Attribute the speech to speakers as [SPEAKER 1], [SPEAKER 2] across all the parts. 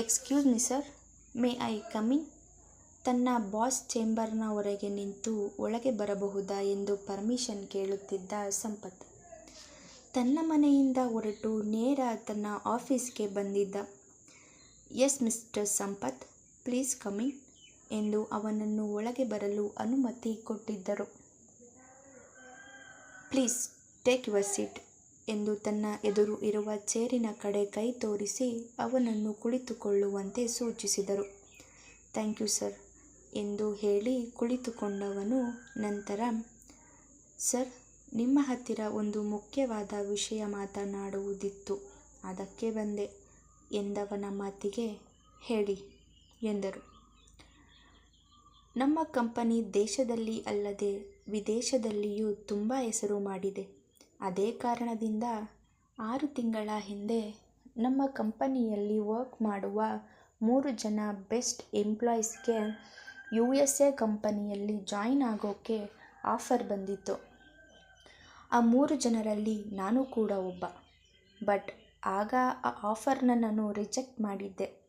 [SPEAKER 1] Excuse me sir may I come in ತನ್ನ boss ಚೇಂಬರ್ನ ಹೊರಗೆ ನಿಂತು ಒಳಗೆ ಬರಬಹುದಾ ಎಂದು ಪರ್ಮಿಷನ್ ಕೇಳುತ್ತಿದ್ದ ಸಂಪತ್. ತನ್ನ ಮನೆಯಿಂದ ಹೊರಟು ನೇರ ತನ್ನ ಆಫೀಸ್ಗೆ ಬಂದಿದ್ದ. Yes mister Sampath please coming ಎಂದು ಅವನನ್ನು ಒಳಗೆ ಬರಲು ಅನುಮತಿ ಕೊಟ್ಟಿದ್ದರು. ಪ್ಲೀಸ್ ಟೇಕ್ ಯುವರ್ ಸೀಟ್ ಎಂದು ತನ್ನ ಎದುರು ಇರುವ ಚೇರಿನ ಕಡೆ ಕೈ ತೋರಿಸಿ ಅವನನ್ನು ಕುಳಿತುಕೊಳ್ಳುವಂತೆ ಸೂಚಿಸಿದರು. ಥ್ಯಾಂಕ್ ಯು ಸರ್ ಎಂದು ಹೇಳಿ ಕುಳಿತುಕೊಂಡವನು ನಂತರ, ಸರ್, ನಿಮ್ಮ ಹತ್ತಿರ ಒಂದು ಮುಖ್ಯವಾದ ವಿಷಯ ಮಾತನಾಡುವುದಿತ್ತು. ಅದಕ್ಕೆ ಬಂದೆ ಎಂದವನ ಮಾತಿಗೆ ಹೇಳಿ ಎಂದರು. ನಮ್ಮ ಕಂಪನಿ ದೇಶದಲ್ಲಿ ಅಲ್ಲದೆ ವಿದೇಶದಲ್ಲಿಯೂ ತುಂಬ ಹೆಸರು ಮಾಡಿದೆ. ಅದೇ ಕಾರಣದಿಂದ ಆರು ತಿಂಗಳ ಹಿಂದೆ ನಮ್ಮ ಕಂಪನಿಯಲ್ಲಿ ವರ್ಕ್ ಮಾಡುವ ಮೂರು ಜನ ಬೆಸ್ಟ್ ಎಂಪ್ಲಾಯೀಸ್ಗೆ ಯು ಎಸ್ ಎ ಕಂಪನಿಯಲ್ಲಿ ಜಾಯಿನ್ ಆಗೋಕ್ಕೆ ಆಫರ್ ಬಂದಿತ್ತು. ಆ ಮೂರು ಜನರಲ್ಲಿ ನಾನು ಕೂಡ ಒಬ್ಬ. ಬಟ್ ಆಗ ಆ ಆಫರ್ನ ನಾನು ರಿಜೆಕ್ಟ್ ಮಾಡಿದ್ದೆ.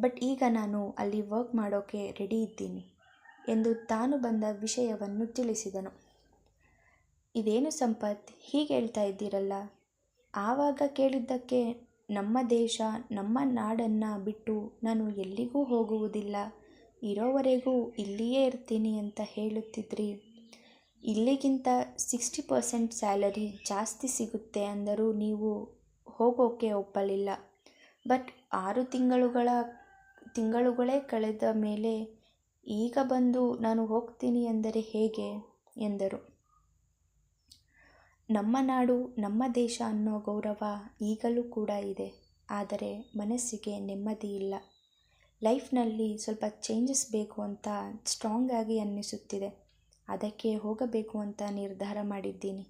[SPEAKER 1] ಬಟ್ ಈಗ ನಾನು ಅಲ್ಲಿ ವರ್ಕ್ ಮಾಡೋಕ್ಕೆ ರೆಡಿ ಇದ್ದೀನಿ ಎಂದು ತಾನು ಬಂದ ವಿಷಯವನ್ನು ತಿಳಿಸಿದನು. ಇದೇನು ಸಂಪತ್? ಹೀಗೆ ಹೇಳ್ತಾ ಇದ್ದೀರಲ್ಲ. ಆವಾಗ ಕೇಳಿದ್ದಕ್ಕೆ ನಮ್ಮ ದೇಶ, ನಮ್ಮ ನಾಡನ್ನು ಬಿಟ್ಟು ನಾನು ಎಲ್ಲಿಗೂ ಹೋಗುವುದಿಲ್ಲ. ಇರೋವರೆಗೂ ಇಲ್ಲಿಯೇ ಇರ್ತೀನಿ ಅಂತ ಹೇಳುತ್ತಿದ್ರಿ. ಇಲ್ಲಿಗಿಂತ ಸಿಕ್ಸ್ಟಿ ಪರ್ಸೆಂಟ್ ಸ್ಯಾಲರಿ ಜಾಸ್ತಿ ಸಿಗುತ್ತೆ ಅಂದರೂ ನೀವು ಹೋಗೋಕ್ಕೆ ಒಪ್ಪಲಿಲ್ಲ. ಬಟ್ ಆರು ತಿಂಗಳುಗಳ, ತಿಂಗಳುಗಳೇ ಕಳೆದ ಮೇಲೆ ಈಗ ಬಂದು ನಾನು ಹೋಗ್ತೀನಿ ಅಂದರೆ ಹೇಗೆ? ಎಂದರು. ನಮ್ಮ ನಾಡು, ನಮ್ಮ ದೇಶ ಅನ್ನೋ ಗೌರವ ಈಗಲೂ ಕೂಡ ಇದೆ. ಆದರೆ ಮನಸ್ಸಿಗೆ ನೆಮ್ಮದಿ ಇಲ್ಲ. ಲೈಫ್ನಲ್ಲಿ ಸ್ವಲ್ಪ ಚೇಂಜಸ್ ಬೇಕು ಅಂತ ಸ್ಟ್ರಾಂಗ್ ಆಗಿ ಅನ್ನಿಸುತ್ತಿದೆ. ಅದಕ್ಕೆ ಹೋಗಬೇಕು ಅಂತ ನಿರ್ಧಾರ ಮಾಡಿದ್ದೀನಿ.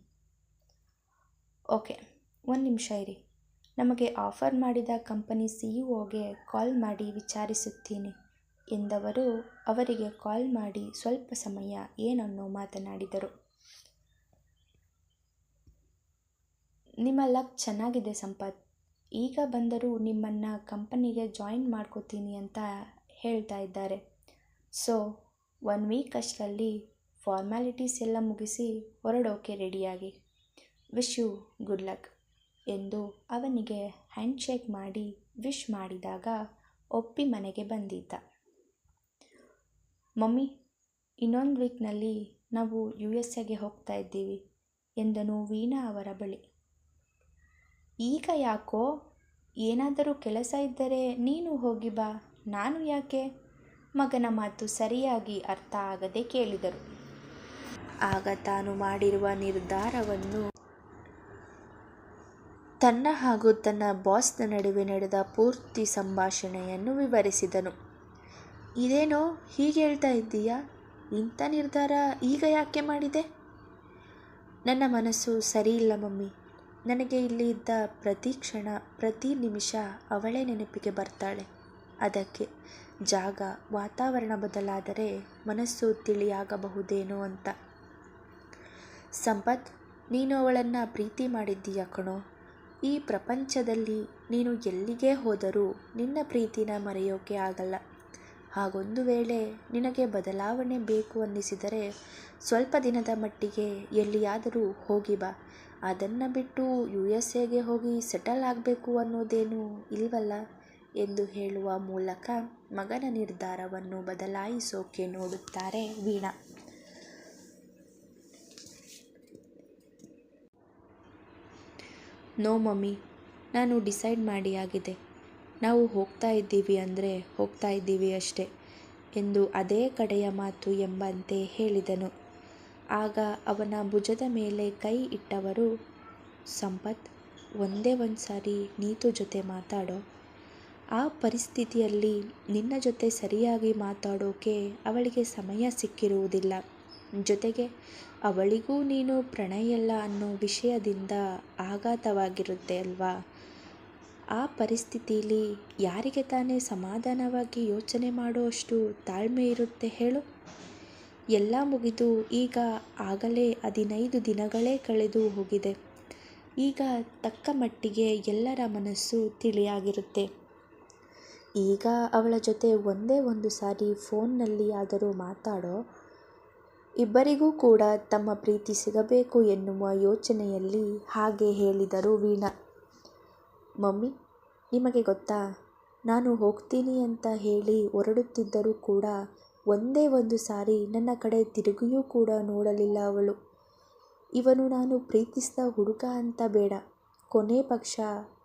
[SPEAKER 1] ಓಕೆ, ಒಂದು ನಿಮಿಷ ಇರಿ. ನಮಗೆ ಆಫರ್ ಮಾಡಿದ ಕಂಪನಿ ಸಿ ಇ ಒಗೆ ಕಾಲ್ ಮಾಡಿ ವಿಚಾರಿಸುತ್ತೀನಿ ಎಂದವರು ಅವರಿಗೆ ಕಾಲ್ ಮಾಡಿ ಸ್ವಲ್ಪ ಸಮಯ ಏನನ್ನೋ ಮಾತನಾಡಿದರು. ನಿಮ್ಮ ಲಕ್ ಚೆನ್ನಾಗಿದೆ ಸಂಪತ್. ಈಗ ಬಂದರೂ ನಿಮ್ಮನ್ನು ಕಂಪನಿಗೆ ಜಾಯಿನ್ ಮಾಡ್ಕೋತೀನಿ ಅಂತ ಹೇಳ್ತಾ ಇದ್ದಾರೆ. ಸೊ, ಒನ್ ವೀಕ್ ಅಷ್ಟರಲ್ಲಿ ಫಾರ್ಮ್ಯಾಲಿಟೀಸ್ ಎಲ್ಲ ಮುಗಿಸಿ ಹೊರಡೋಕೆ ರೆಡಿಯಾಗಿ. ವಿಶ್ ಯು ಗುಡ್ ಲಕ್ ಎಂದು ಅವನಿಗೆ ಹ್ಯಾಂಡ್ಶೇಕ್ ಮಾಡಿ ವಿಶ್ ಮಾಡಿದಾಗ ಒಪ್ಪಿ ಮನೆಗೆ ಬಂದಿದ್ದ. ಮಮ್ಮಿ, ಇನ್ನೊಂದು ವೀಕ್ನಲ್ಲಿ ನಾವು ಯು ಎಸ್ ಎಗೆ ಹೋಗ್ತಾ ಇದ್ದೀವಿ ಎಂದನು ವೀಣಾ ಅವರ ಬಳಿ. ಈಗ ಯಾಕೋ? ಏನಾದರೂ ಕೆಲಸ ಇದ್ದರೆ ನೀನು ಹೋಗಿ ಬಾ. ನಾನು ಯಾಕೆ? ಮಗನ ಮಾತು ಸರಿಯಾಗಿ ಅರ್ಥ ಆಗದೆ ಕೇಳಿದರು. ಆಗ ತಾನು ಮಾಡಿರುವ ನಿರ್ಧಾರವನ್ನು ತನ್ನ ಹಾಗೂ ತನ್ನ ಬಾಸ್ನ ನಡುವೆ ನಡೆದ ಪೂರ್ತಿ ಸಂಭಾಷಣೆಯನ್ನು ವಿವರಿಸಿದನು. ಇದೇನೋ ಹೀಗೆ ಹೇಳ್ತಾ ಇದ್ದೀಯಾ? ಇಂಥ ನಿರ್ಧಾರ ಈಗ ಯಾಕೆ ಮಾಡಿದೆ? ನನ್ನ ಮನಸ್ಸು ಸರಿಯಿಲ್ಲ ಮಮ್ಮಿ. ನನಗೆ ಇಲ್ಲಿ ಇದ್ದ ಪ್ರತಿ ಕ್ಷಣ, ಪ್ರತಿ ನಿಮಿಷ ಅವಳೇ ನೆನಪಿಗೆ ಬರ್ತಾಳೆ. ಅದಕ್ಕೆ ಜಾಗ, ವಾತಾವರಣ ಬದಲಾದರೆ ಮನಸ್ಸು ತಿಳಿಯಾಗಬಹುದೇನೋ ಅಂತ. ಸಂಪತ್, ನೀನು ಅವಳನ್ನು ಪ್ರೀತಿ ಮಾಡಿದ್ದೀಯ ಕಣೋ? ಈ ಪ್ರಪಂಚದಲ್ಲಿ ನೀನು ಎಲ್ಲಿಗೆ ಹೋದರೂ ನಿನ್ನ ಪ್ರೀತಿನ ಮರೆಯೋಕೆ ಆಗಲ್ಲ. ಹಾಗೊಂದು ವೇಳೆ ನಿನಗೆ ಬದಲಾವಣೆ ಬೇಕು ಅನ್ನಿಸಿದರೆ ಸ್ವಲ್ಪ ದಿನದ ಮಟ್ಟಿಗೆ ಎಲ್ಲಿಯಾದರೂ ಹೋಗಿ ಬಾ. ಅದನ್ನು ಬಿಟ್ಟು ಯು ಎಸ್ ಎಗೆ ಹೋಗಿ ಸೆಟಲ್ ಆಗಬೇಕು ಅನ್ನೋದೇನು ಇಲ್ವಲ್ಲ? ಎಂದು ಹೇಳುವ ಮೂಲಕ ಮಗನ ನಿರ್ಧಾರವನ್ನು ಬದಲಾಯಿಸೋಕೆ ನೋಡುತ್ತಾರೆ ವೀಣಾ. ನೋ ಮಮ್ಮಿ, ನಾನು ಡಿಸೈಡ್ ಮಾಡಿ ಆಗಿದೆ. ನಾವು ಹೋಗ್ತಾ ಇದ್ದೀವಿ ಅಂದರೆ ಹೋಗ್ತಾ ಇದ್ದೀವಿ ಅಷ್ಟೇ, ಎಂದು ಅದೇ ಕಡೆಯ ಮಾತು ಎಂಬಂತೆ ಹೇಳಿದನು. ಆಗ ಅವನ ಭುಜದ ಮೇಲೆ ಕೈ ಇಟ್ಟವರು, ಸಂಪತ್, ಒಂದೇ ಒಂದು ಸಾರಿ ನೀತು ಜೊತೆ ಮಾತಾಡೋ. ಆ ಪರಿಸ್ಥಿತಿಯಲ್ಲಿ ನಿನ್ನ ಜೊತೆ ಸರಿಯಾಗಿ ಮಾತಾಡೋಕೆ ಅವಳಿಗೆ ಸಮಯ ಸಿಕ್ಕಿರುವುದಿಲ್ಲ. ಜೊತೆಗೆ ಅವಳಿಗೂ ನೀನು ಪ್ರಣಯಲ್ಲ ಅನ್ನೋ ವಿಷಯದಿಂದ ಆಘಾತವಾಗಿರುತ್ತೆ ಅಲ್ವಾ? ಆ ಪರಿಸ್ಥಿತಿಲಿ ಯಾರಿಗೆ ತಾನೇ ಸಮಾಧಾನವಾಗಿ ಯೋಚನೆ ಮಾಡುವಷ್ಟು ತಾಳ್ಮೆ ಇರುತ್ತೆ ಹೇಳು. ಎಲ್ಲ ಮುಗಿದು ಈಗ ಆಗಲೇ ಹದಿನೈದು ದಿನಗಳೇ ಕಳೆದು ಹೋಗಿದೆ. ಈಗ ತಕ್ಕ ಮಟ್ಟಿಗೆ ಎಲ್ಲರ ಮನಸ್ಸು ತಿಳಿಯಾಗಿರುತ್ತೆ. ಈಗ ಅವಳ ಜೊತೆ ಒಂದೇ ಒಂದು ಸಾರಿ ಫೋನ್ನಲ್ಲಿ ಆದರೂ ಮಾತಾಡೋ, ಇಬ್ಬರಿಗೂ ಕೂಡ ತಮ್ಮ ಪ್ರೀತಿ ಸಿಗಬೇಕು ಎನ್ನುವ ಯೋಚನೆಯಲ್ಲಿ ಹಾಗೆ ಹೇಳಿದರು ವೀಣಾ. ಮಮ್ಮಿ, ನಿಮಗೆ ಗೊತ್ತಾ? ನಾನು ಹೋಗ್ತೀನಿ ಅಂತ ಹೇಳಿ ಹೊರಡುತ್ತಿದ್ದರೂ ಕೂಡ ಒಂದೇ ಒಂದು ಸಾರಿ ನನ್ನ ಕಡೆ ತಿರುಗಿಯೂ ಕೂಡ ನೋಡಲಿಲ್ಲ ಅವಳು. ಇವನು ನಾನು ಪ್ರೀತಿಸಿದ ಹುಡುಗ ಅಂತ ಬೇಡ. ಕೊನೆ ಪಕ್ಷ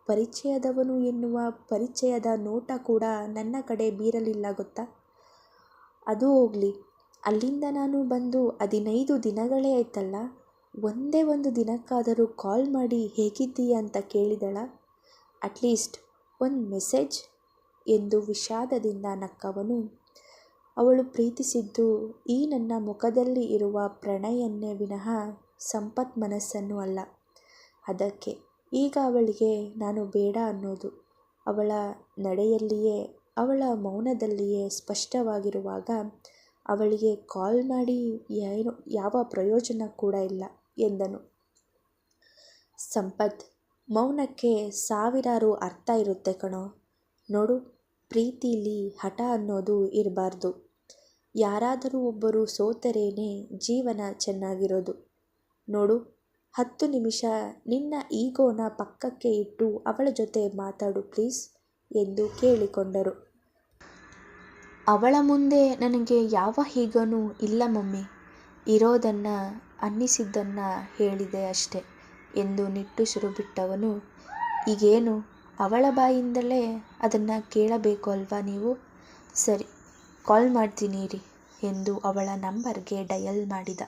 [SPEAKER 1] ಪರಿಚಯದವನು ಎನ್ನುವ ಪರಿಚಯದ ನೋಟ ಕೂಡ ನನ್ನ ಕಡೆ ಬೀರಲಿಲ್ಲ ಗೊತ್ತಾ? ಅದು ಹೋಗಲಿ. ಅಲ್ಲಿಂದ ನಾನು ಬಂದು ಹದಿನೈದು ದಿನಗಳೇ ಆಯ್ತಲ್ಲ? ಒಂದೇ ಒಂದು ದಿನಕ್ಕಾದರೂ ಕಾಲ್ ಮಾಡಿ ಹೇಗಿದ್ದೀಯ ಅಂತ ಕೇಳಿದಳ. ಅಟ್ಲೀಸ್ಟ್ ಒಂದು ಮೆಸೇಜ್ ಎಂದು ವಿಷಾದದಿಂದ ನಕ್ಕವನು ಅವಳು ಪ್ರೀತಿಸಿದ್ದು ಈ ನನ್ನ ಮುಖದಲ್ಲಿ ಇರುವ ಪ್ರಣಯನ್ನೇ ವಿನಃ ಸಂಪತ್ ಮನಸ್ಸನ್ನು ಅಲ್ಲ. ಅದಕ್ಕೆ ಈಗ ಅವಳಿಗೆ ನಾನು ಬೇಡ ಅನ್ನೋದು. ಅವಳ ನಡೆಯಲ್ಲಿಯೇ, ಅವಳ ಮೌನದಲ್ಲಿಯೇ ಸ್ಪಷ್ಟವಾಗಿರುವಾಗ ಅವಳಿಗೆ ಕಾಲ್ ಮಾಡಿ ಏನು, ಯಾವ ಪ್ರಯೋಜನ ಕೂಡ ಇಲ್ಲ ಎಂದನು. ಸಂಪತ್, ಮೌನಕ್ಕೆ ಸಾವಿರಾರು ಅರ್ಥ ಇರುತ್ತೆ ಕಣೋ. ನೋಡು, ಪ್ರೀತಿಲಿ ಹಠ ಅನ್ನೋದು ಇರಬಾರ್ದು. ಯಾರಾದರೂ ಒಬ್ಬರು ಸೋತರೇನೆ ಜೀವನ ಚೆನ್ನಾಗಿರೋದು. ನೋಡು, ಹತ್ತು ನಿಮಿಷ ನಿನ್ನ ಈಗೋನ ಪಕ್ಕಕ್ಕೆ ಇಟ್ಟು ಅವಳ ಜೊತೆ ಮಾತಾಡು ಪ್ಲೀಸ್ ಎಂದು ಕೇಳಿಕೊಂಡರು. ಅವಳ ಮುಂದೆ ನನಗೆ ಯಾವ ಹೀಗನೂ ಇಲ್ಲ ಮಮ್ಮಿ. ಇರೋದನ್ನು, ಅನ್ನಿಸಿದ್ದನ್ನು ಹೇಳಿದೆ ಅಷ್ಟೆ ಎಂದು ನಿಟ್ಟುಸಿರು ಬಿಟ್ಟವನು. ಈಗೇನು, ಅವಳ ಬಾಯಿಂದಲೇ ಅದನ್ನು ಕೇಳಬೇಕು ಅಲ್ವಾ ನೀವು? ಸರಿ ಕಾಲ್ ಮಾಡ್ತೀನಿ ರೀ ಎಂದು ಅವಳ ನಂಬರ್ಗೆ ಡಯಲ್ ಮಾಡಿದ.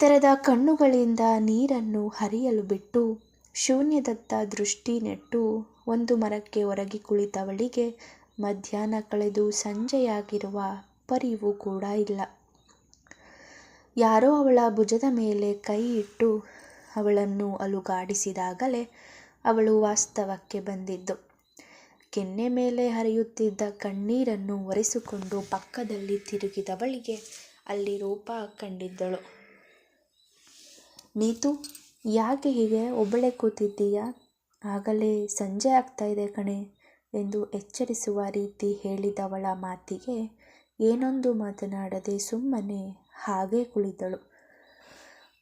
[SPEAKER 1] ತೆರೆದ ಕಣ್ಣುಗಳಿಂದ ನೀರನ್ನು ಹರಿಯಲು ಬಿಟ್ಟು ಶೂನ್ಯದತ್ತ ದೃಷ್ಟಿ ನೆಟ್ಟು ಒಂದು ಮರಕ್ಕೆ ಒರಗಿ ಕುಳಿತವಳಿಗೆ ಮಧ್ಯಾಹ್ನ ಕಳೆದು ಸಂಜೆಯಾಗಿರುವ ಪರಿವು ಕೂಡ ಇಲ್ಲ. ಯಾರೋ ಅವಳ ಭುಜದ ಮೇಲೆ ಕೈ ಇಟ್ಟು ಅವಳನ್ನು ಅಲುಗಾಡಿಸಿದಾಗಲೇ ಅವಳು ವಾಸ್ತವಕ್ಕೆ ಬಂದಿದ್ದು. ಕೆನ್ನೆ ಮೇಲೆ ಹರಿಯುತ್ತಿದ್ದ ಕಣ್ಣೀರನ್ನು ಒರೆಸಿಕೊಂಡು ಪಕ್ಕದಲ್ಲಿ ತಿರುಗಿದವಳಿಗೆ ಅಲ್ಲಿ ರೂಪ ಕಂಡಿದ್ದಳು. ನೀತು, ಯಾಕೆ ಹೀಗೆ? ಒಬ್ಬಳೇ ಕೂತಿದ್ದೀಯಾ? ಆಗಲೇ ಸಂಜೆ ಆಗ್ತಾ ಇದೆ ಕಣೆ ಎಂದು ಎಚ್ಚರಿಸುವ ರೀತಿ ಹೇಳಿದವಳ ಮಾತಿಗೆ ಏನೊಂದು ಮಾತನಾಡದೆ ಸುಮ್ಮನೆ ಹಾಗೆ ಕುಳಿತಳು.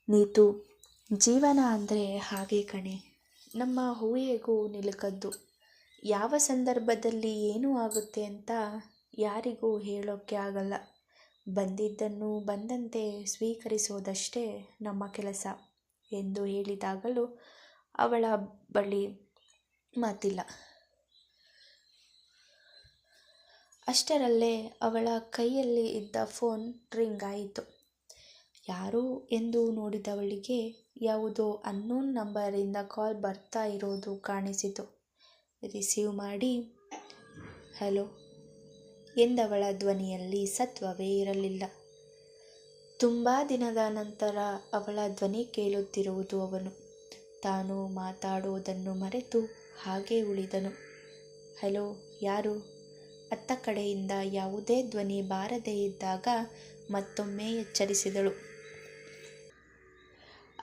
[SPEAKER 1] ನೀತು, ಜೀವನ ಅಂದರೆ ಹಾಗೆ ಕಣೆ. ನಮ್ಮ ಊಹೆಗೂ ನಿಲುಕದ್ದು. ಯಾವ ಸಂದರ್ಭದಲ್ಲಿ ಏನು ಆಗುತ್ತೆ ಅಂತ ಯಾರಿಗೂ ಹೇಳೋಕ್ಕೆ ಆಗಲ್ಲ. ಬಂದಿದ್ದನ್ನು ಬಂದಂತೆ ಸ್ವೀಕರಿಸೋದಷ್ಟೇ ನಮ್ಮ ಕೆಲಸ ಎಂದು ಹೇಳಿದಾಗಲೂ ಅವಳ ಬಳಿ ಮಾತಿಲ್ಲ. ಅಷ್ಟರಲ್ಲೇ ಅವಳ ಕೈಯಲ್ಲಿ ಇದ್ದ ಫೋನ್ ರಿಂಗ್ ಆಯಿತು. ಯಾರು ಎಂದು ನೋಡಿದವಳಿಗೆ ಯಾವುದೋ ಅನ್ನೋನ್ ನಂಬರಿಂದ ಕಾಲ್ ಬರ್ತಾ ಇರೋದು ಕಾಣಿಸಿತು. ರಿಸೀವ್ ಮಾಡಿ, ಹಲೋ, ಎಂದವಳ ಧ್ವನಿಯಲ್ಲಿ ಸತ್ವವೇ ಇರಲಿಲ್ಲ. ತುಂಬ ದಿನದ ನಂತರ ಅವಳ ಧ್ವನಿ ಕೇಳುತ್ತಿರುವುದು ಅವನು. ತಾನು ಮಾತಾಡುವುದನ್ನು ಮರೆತು ಹಾಗೆ ಉಳಿದನು. ಹಲೋ, ಯಾರು? ಅತ್ತ ಕಡೆಯಿಂದ ಯಾವುದೇ ಧ್ವನಿ ಬಾರದೇ ಇದ್ದಾಗ ಮತ್ತೊಮ್ಮೆ ಎಚ್ಚರಿಸಿದಳು.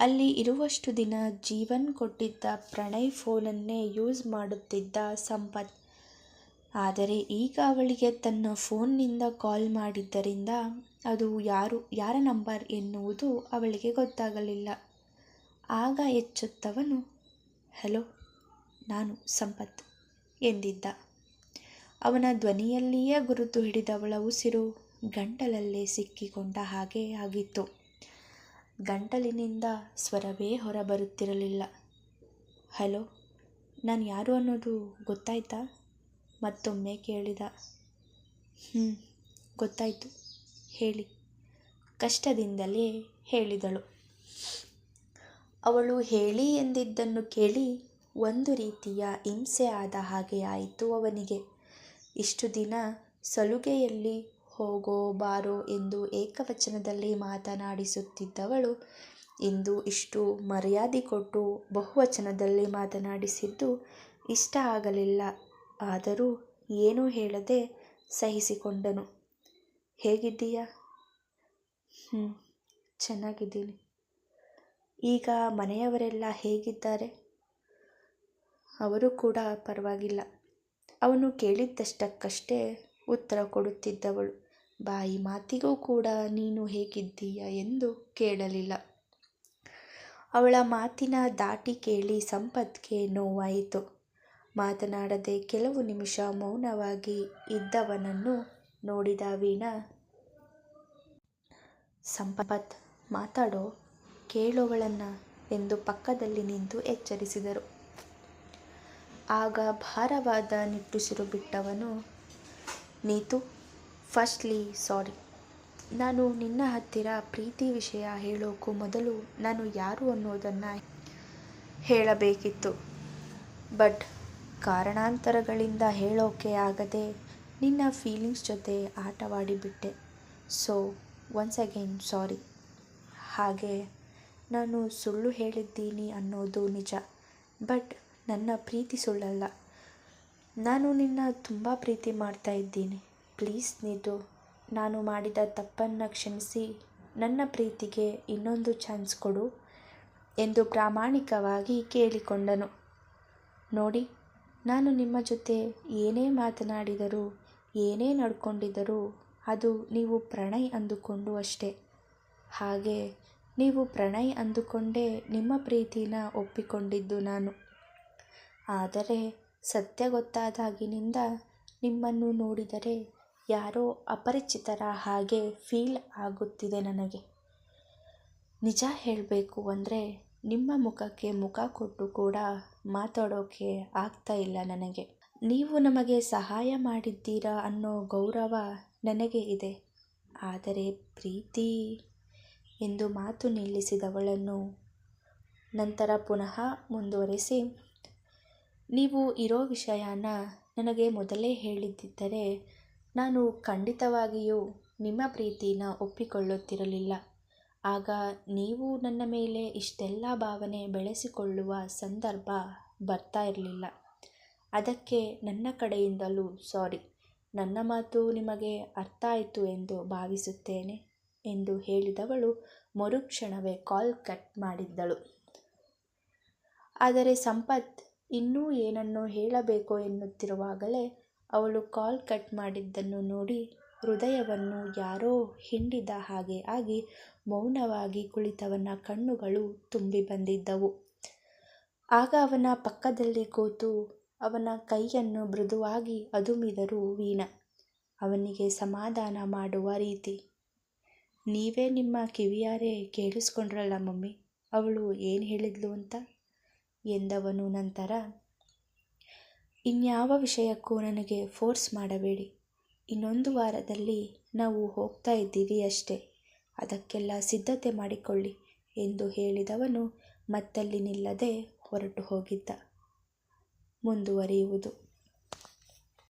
[SPEAKER 1] ಅಲ್ಲಿ ಇರುವಷ್ಟು ದಿನ ಜೀವನ್ ಕೊಟ್ಟಿದ್ದ ಪ್ರಣಯ್ ಫೋನನ್ನೇ ಯೂಸ್ ಮಾಡುತ್ತಿದ್ದ ಸಂಪತ್. ಆದರೆ ಈಗ ಅವಳಿಗೆ ತನ್ನ ಫೋನ್ನಿಂದ ಕಾಲ್ ಮಾಡಿದ್ದರಿಂದ ಅದು ಯಾರು, ಯಾರ ನಂಬರ್ ಎನ್ನುವುದು ಅವಳಿಗೆ ಗೊತ್ತಾಗಲಿಲ್ಲ. ಆಗ ಎಚ್ಚುತ್ತವನು, ಹಲೋ, ನಾನು ಸಂಪತ್ ಎಂದಿದ್ದ. ಅವನ ಧ್ವನಿಯಲ್ಲಿಯೇ ಗುರುತು ಹಿಡಿದವಳ ಉಸಿರು ಗಂಟಲಲ್ಲೇ ಸಿಕ್ಕಿಕೊಂಡ ಹಾಗೆ ಆಗಿತ್ತು. ಗಂಟಲಿನಿಂದ ಸ್ವರವೇ ಹೊರಬರುತ್ತಿರಲಿಲ್ಲ. ಹಲೋ, ನಾನು ಯಾರು ಅನ್ನೋದು ಗೊತ್ತಾಯ್ತಾ? ಮತ್ತೊಮ್ಮೆ ಕೇಳಿದ. ಹ್ಞೂ ಗೊತ್ತಾಯಿತು. ಹೇಳಿ. ಕಷ್ಟದಿಂದಲೇ ಹೇಳಿದಳು. ಅವಳು ಹೇಳಿ ಎಂದಿದ್ದನ್ನು ಕೇಳಿ ಒಂದು ರೀತಿಯ ಹಿಂಸೆ ಆದ ಹಾಗೆ ಆಯಿತು ಅವನಿಗೆ. ಇಷ್ಟು ದಿನ ಸಲುಗೆಯಲ್ಲಿ ಹೋಗೋ ಬಾರೋ ಎಂದು ಏಕವಚನದಲ್ಲಿ ಮಾತನಾಡಿಸುತ್ತಿದ್ದವಳು. ಇಂದು ಇಷ್ಟು ಮರ್ಯಾದೆ ಕೊಟ್ಟು ಬಹುವಚನದಲ್ಲಿ ಮಾತನಾಡಿಸಿದ್ದು ಇಷ್ಟ ಆಗಲಿಲ್ಲ. ಆದರೂ ಏನೂ ಹೇಳದೆ ಸಹಿಸಿಕೊಂಡನು. ಹೇಗಿದ್ದೀಯಾ? ಹ್ಞೂ ಚೆನ್ನಾಗಿದ್ದೀನಿ. ಈಗ ಮನೆಯವರೆಲ್ಲ ಹೇಗಿದ್ದಾರೆ? ಅವರು ಕೂಡ ಪರವಾಗಿಲ್ಲ. ಅವನು ಕೇಳಿದ್ದಷ್ಟಕ್ಕಷ್ಟೇ ಉತ್ತರ ಕೊಡುತ್ತಿದ್ದವಳು. ಬಾಯಿ ಮಾತಿಗೂ ಕೂಡ ನೀನು ಹೇಗಿದ್ದೀಯ ಎಂದು ಕೇಳಲಿಲ್ಲ. ಅವಳ ಮಾತಿನ ದಾಟಿ ಕೇಳಿ ಸಂಪತ್ಗೆ ನೋವಾಯಿತು. ಮಾತನಾಡದೆ ಕೆಲವು ನಿಮಿಷ ಮೌನವಾಗಿ ಇದ್ದವನನ್ನು ನೋಡಿದ ವೀಣಾ, ಸಂಪತ್, ಮಾತಾಡೋ, ಕೇಳೋವಳನ್ನ ಎಂದು ಪಕ್ಕದಲ್ಲಿ ನಿಂತು ಎಚ್ಚರಿಸಿದರು. ಆಗ ಭಾರವಾದ ನಿಟ್ಟುಸಿರು ಬಿಟ್ಟವನು, ನೀತು ಫಸ್ಟ್ಲಿ ಸಾರಿ ನಾನು ನಿನ್ನ ಹತ್ತಿರ ಪ್ರೀತಿ ವಿಷಯ ಹೇಳೋಕ್ಕೂ ಮೊದಲು ನಾನು ಯಾರು ಅನ್ನೋದನ್ನು ಹೇಳಬೇಕಿತ್ತು. ಬಟ್ ಕಾರಣಾಂತರಗಳಿಂದ ಹೇಳೋಕೆ ಆಗದೆ ನಿನ್ನ ಫೀಲಿಂಗ್ಸ್ ಜೊತೆ ಆಟವಾಡಿಬಿಟ್ಟೆ ಸೊ ಒನ್ಸ್ ಅಗೇನ್ ಸಾರಿ ಹಾಗೆ ನಾನು ಸುಳ್ಳು ಹೇಳಿದ್ದೀನಿ ಅನ್ನೋದು ನಿಜ. ಬಟ್ ನನ್ನ ಪ್ರೀತಿ ಸುಳ್ಳಲ್ಲ. ನಾನು ನಿನ್ನ ತುಂಬ ಪ್ರೀತಿ ಮಾಡ್ತಾ ಇದ್ದೀನಿ. ಪ್ಲೀಸ್ ನೀತು ನಾನು ಮಾಡಿದ ತಪ್ಪನ್ನು ಕ್ಷಮಿಸಿ, ನನ್ನ ಪ್ರೀತಿಗೆ ಇನ್ನೊಂದು ಚಾನ್ಸ್ ಕೊಡು ಎಂದು ಪ್ರಾಮಾಣಿಕವಾಗಿ ಕೇಳಿಕೊಂಡನು. ನೋಡಿ, ನಾನು ನಿಮ್ಮ ಜೊತೆ ಏನೇ ಮಾತನಾಡಿದರೂ, ಏನೇ ನಡ್ಕೊಂಡಿದ್ದರೂ, ಅದು ನೀವು ಪ್ರಣಯ್ ಅಂದುಕೊಂಡು ಅಷ್ಟೇ. ಹಾಗೆ ನೀವು ಪ್ರಣಯ್ ಅಂದುಕೊಂಡೇ ನಿಮ್ಮ ಪ್ರೀತಿನ ಒಪ್ಪಿಕೊಂಡಿದ್ದು ನಾನು. ಆದರೆ ಸತ್ಯ ಗೊತ್ತಾದಾಗಿನಿಂದ ನಿಮ್ಮನ್ನು ನೋಡಿದರೆ ಯಾರೋ ಅಪರಿಚಿತರ ಹಾಗೆ ಫೀಲ್ ಆಗುತ್ತಿದೆ ನನಗೆ. ನಿಜ ಹೇಳಬೇಕು ಅಂದರೆ ನಿಮ್ಮ ಮುಖಕ್ಕೆ ಮುಖ ಕೊಟ್ಟು ಕೂಡ ಮಾತಾಡೋಕೆ ಆಗ್ತಾ ಇಲ್ಲ ನನಗೆ. ನೀವು ನಮಗೆ ಸಹಾಯ ಮಾಡಿದ್ದೀರಾ ಅನ್ನೋ ಗೌರವ ನನಗೆ ಇದೆ. ಆದರೆ ಪ್ರೀತಿ ಎಂದು ಮಾತು ನಿಲ್ಲಿಸಿದವಳನ್ನು ನಂತರ ಪುನಃ ಮುಂದುವರೆಸಿ, ನೀವು ಇರೋ ವಿಷಯನ ನನಗೆ ಮೊದಲೇ ಹೇಳಿದ್ದಿದ್ದರೆ ನಾನು ಖಂಡಿತವಾಗಿಯೂ ನಿಮ್ಮ ಪ್ರೀತಿನ ಒಪ್ಪಿಕೊಳ್ಳುತ್ತಿರಲಿಲ್ಲ. ಆಗ ನೀವು ನನ್ನ ಮೇಲೆ ಇಷ್ಟೆಲ್ಲ ಭಾವನೆ ಬೆಳೆಸಿಕೊಳ್ಳುವ ಸಂದರ್ಭ ಬರ್ತಾ ಇರಲಿಲ್ಲ. ಅದಕ್ಕೆ ನನ್ನ ಕಡೆಯಿಂದಲೂ ಸಾರಿ. ನನ್ನ ಮಾತು ನಿಮಗೆ ಅರ್ಥ ಆಯಿತು ಎಂದು ಭಾವಿಸುತ್ತೇನೆ ಎಂದು ಹೇಳಿದವಳು ಮರುಕ್ಷಣವೇ ಕಾಲ್ ಕಟ್ ಮಾಡಿದ್ದಳು. ಆದರೆ ಸಂಪತ್ ಇನ್ನೂ ಏನನ್ನೋ ಹೇಳಬೇಕು ಎನ್ನುತ್ತಿರುವಾಗಲೇ ಅವಳು ಕಾಲ್ ಕಟ್ ಮಾಡಿದ್ದನ್ನು ನೋಡಿ ಹೃದಯವನ್ನು ಯಾರೋ ಹಿಂಡಿದ ಹಾಗೆ ಆಗಿ ಮೌನವಾಗಿ ಕುಳಿತವನ ಕಣ್ಣುಗಳು ತುಂಬಿ ಬಂದಿದ್ದವು. ಆಗ ಅವನ ಪಕ್ಕದಲ್ಲಿ ಕೂತು ಅವನ ಕೈಯನ್ನು ಮೃದುವಾಗಿ ಅದುಮಿದರು ವೀಣಾ. ಅವನಿಗೆ ಸಮಾಧಾನ ಮಾಡುವ ರೀತಿ. ನೀವೇ ನಿಮ್ಮ ಕಿವಿಯಾರೆ ಕೇಳಿಸ್ಕೊಂಡ್ರಲ್ಲ ಮಮ್ಮಿ, ಅವಳು ಏನು ಹೇಳಿದ್ಲು ಅಂತ? ಎಂದವನು ನಂತರ ಇನ್ಯಾವ ವಿಷಯಕ್ಕೂ ನನಗೆ ಫೋರ್ಸ್ ಮಾಡಬೇಡಿ. ಇನ್ನೊಂದು ವಾರದಲ್ಲಿ ನಾವು ಹೋಗ್ತಾ ಇದ್ದೀವಿ ಅಷ್ಟೇ. ಅದಕ್ಕೆಲ್ಲ ಸಿದ್ಧತೆ ಮಾಡಿಕೊಳ್ಳಿ ಎಂದು ಹೇಳಿದವನು ಮತ್ತಲ್ಲಿ ನಿಲ್ಲದೆ ಹೊರಟು ಹೋಗಿದ್ದ. ಮುಂದುವರಿಯುವುದು.